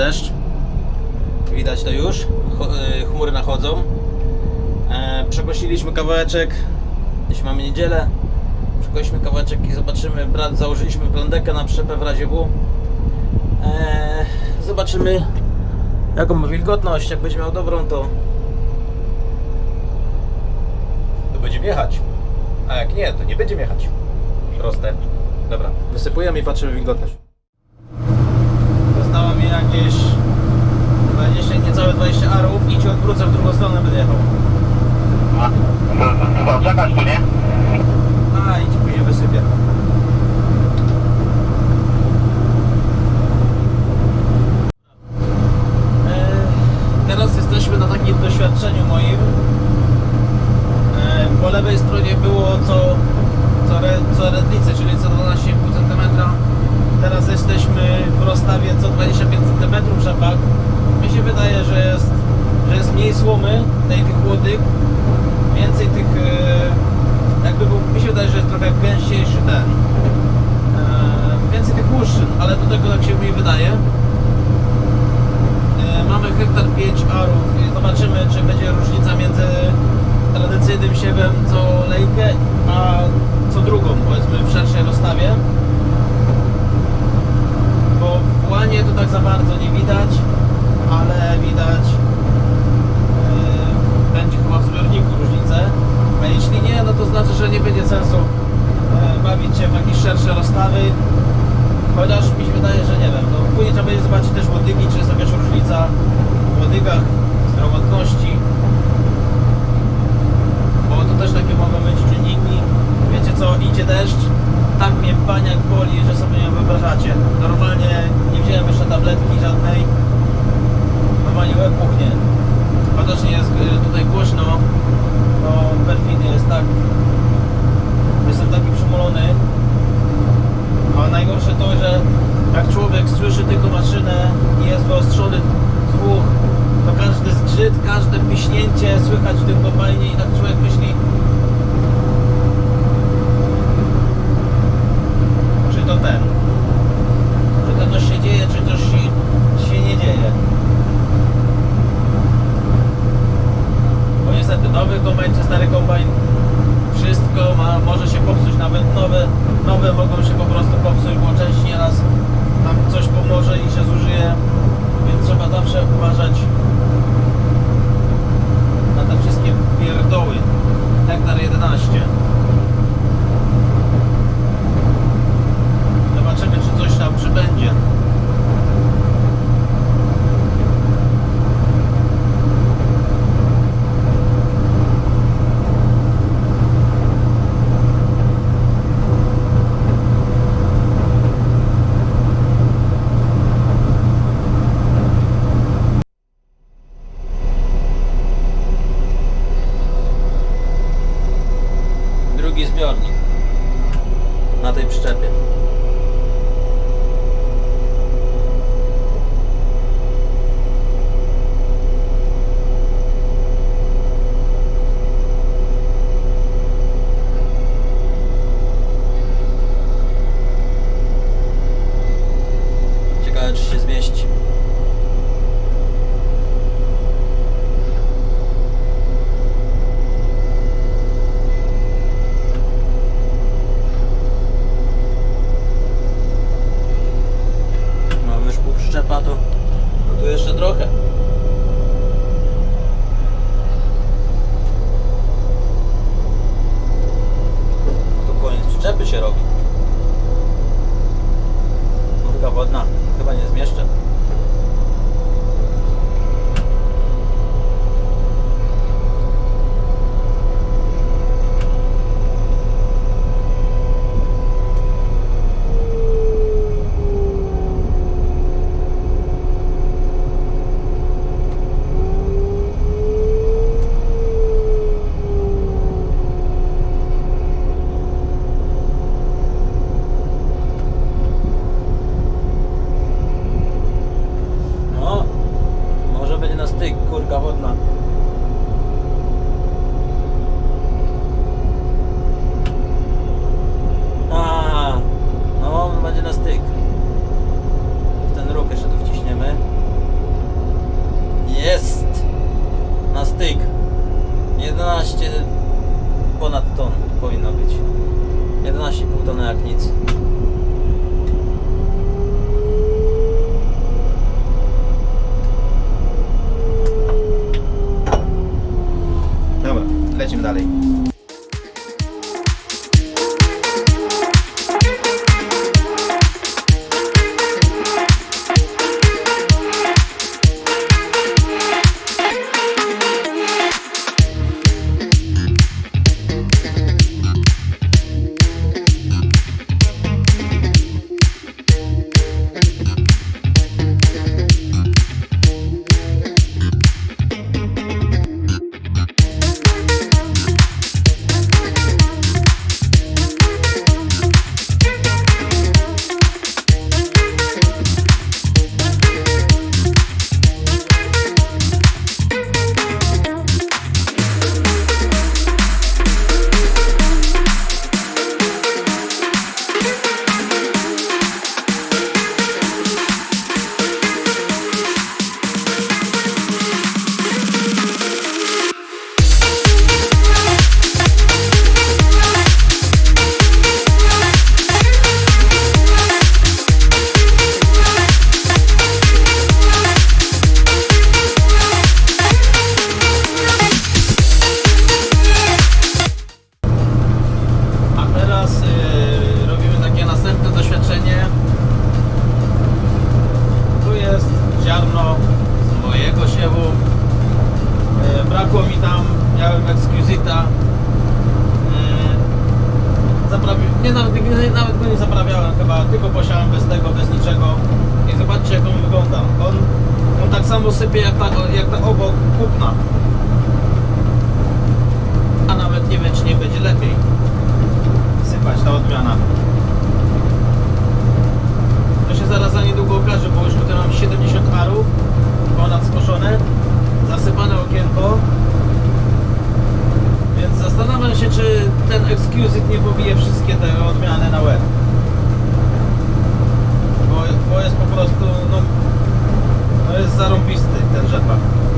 deszcz. Widać to już. Y, Chmury nachodzą. E, Przekosiliśmy kawałeczek. Jeśli mamy niedzielę. Przekosiliśmy kawałeczek i zobaczymy. Założyliśmy plandekę na przyczepę w razie W. E, Zobaczymy jaką ma wilgotność. Jak będzie miał dobrą, to to będziemy jechać. A jak nie, to nie będziemy jechać. Proste. Dobra, wysypujemy i patrzymy wilgotność. Jakieś 20, niecałe 20 arów i ci odwrócę w drugą stronę będę jechał. To czekać tu, nie? A i ci później wysypię. E, Teraz jesteśmy na takim doświadczeniu moim. E, Po lewej stronie było co, co, re, co redlice, czyli co 12,5 cm. Teraz jesteśmy w rozstawie co 25 cm rzepak. Mi się wydaje, że jest, że jest mniej słomy, tej tych młodych, więcej tych e, jakby był, mi się wydaje, że jest trochę gęściejszy ten. E, więcej tych łuszczyn, ale do tego tak się mi wydaje. E, mamy hektar 5 arów i zobaczymy, czy będzie różnica między tradycyjnym siewem co lejkę, a co drugą, powiedzmy w szerszej rozstawie. Bo w łanie to tak za bardzo nie widać, ale widać Yy, będzie chyba w zbiorniku różnicę. A jeśli nie, no to znaczy, że nie będzie sensu e, bawić się w jakieś szersze rozstawy. Chociaż mi się wydaje, że nie wiem. No, później trzeba będzie zobaczyć też łodygi, czy jest jakaś różnica w łodygach, zdrowotności. Bo to też takie mogą być czynniki. Wiecie co, idzie deszcz, tak mnie baniak boli, że sobie nie wyobrażacie. Normalnie nie wziąłem jeszcze tabletki żadnej. Normalnie łeb puchnie. Chociaż nie jest y, tutaj głośno, to perfidnie jest tak. Jestem taki przymulony. A najgorsze to, że jak człowiek słyszy tylko maszynę i jest wyostrzony słuch, to każdy zgrzyt, każde piśnięcie słychać w tym kombajnie i tak człowiek myśli czy to ten, czy to coś się dzieje, czy coś się, się nie dzieje. Bo niestety nowy kombajn czy stary kombajn wszystko ma, może się popsuć, nawet nowe, nowe mogą się po prostu popsuć, bo część nieraz nam coś pomoże i się zużyje, więc trzeba zawsze uważać na te wszystkie pierdoły. Hektar 11. Legendary。Sypie jak ta, obok kupna. A nawet nie wiem czy nie będzie lepiej sypać ta odmiana. To się zaraz za niedługo okaże, bo już tutaj mam 70 arów, ponad skoszone, zasypane okienko. Więc zastanawiam się, czy ten Excuseit nie pobije wszystkie te odmiany na łeb. Bo, bo jest po prostu, no, no jest zarąbisty ten rzepak.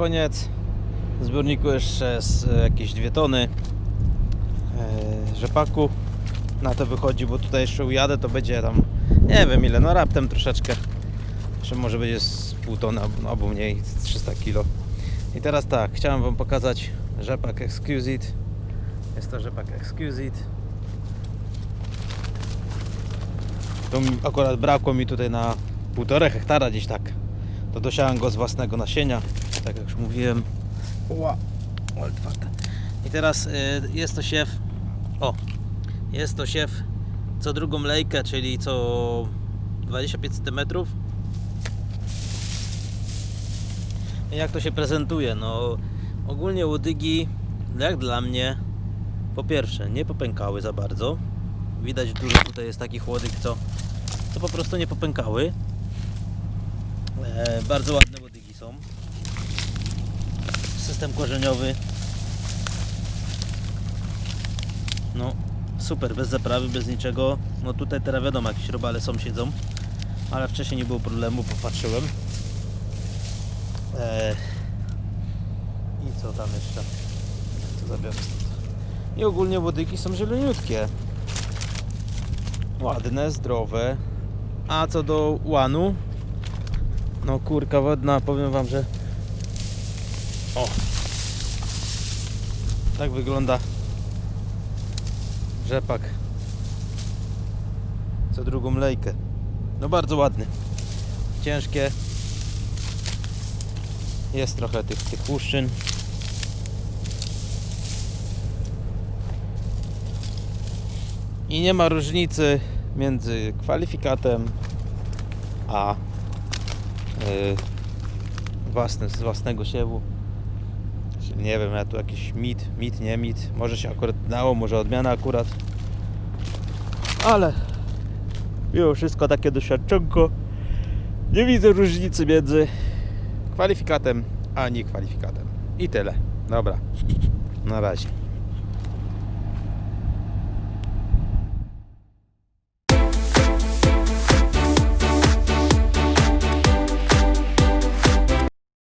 Koniec. W zbiorniku jeszcze z e, jakieś dwie tony e, rzepaku. Na to wychodzi, bo tutaj jeszcze ujadę, to będzie tam nie wiem ile, no raptem troszeczkę. Może będzie z pół tony albo- mniej, z 300 kg. I teraz tak, chciałem Wam pokazać rzepak Excuseit. Jest to rzepak Excuseit. To mi, akurat brakło mi tutaj na półtorej hektara gdzieś tak. To dosiałem go z własnego nasienia, tak jak już mówiłem. Ła, ale twarde. I teraz y, jest to siew. O, jest to siew co drugą lejkę, czyli co 25 cm. I Jak to się prezentuje? No, ogólnie łodygi, jak dla mnie, po pierwsze, nie popękały za bardzo. Widać dużo tutaj jest takich łodyg, co, co po prostu nie popękały. E, bardzo ładne łodygi są system korzeniowy. No, super, bez zaprawy, bez niczego. No tutaj teraz wiadomo, jakieś robale są, siedzą. Ale wcześniej nie było problemu, popatrzyłem. Eee, I co tam jeszcze? Co zabiorę? I ogólnie łodygi są zieloniutkie. Ładne, zdrowe. A co do łanu? No kurka wodna, powiem wam, że o! Tak wygląda rzepak. Co drugą lejkę. No bardzo ładny. Ciężkie. Jest trochę tych, tych łuszczyn. I nie ma różnicy między kwalifikatem a yy, z własnego siewu. Nie wiem, ja tu jakiś mit, mit, nie mit. Może się akurat dało, może odmiana akurat. Ale mimo wszystko takie doświadczonko. Nie widzę różnicy między kwalifikatem a nie kwalifikatem. I tyle. Dobra. Na razie.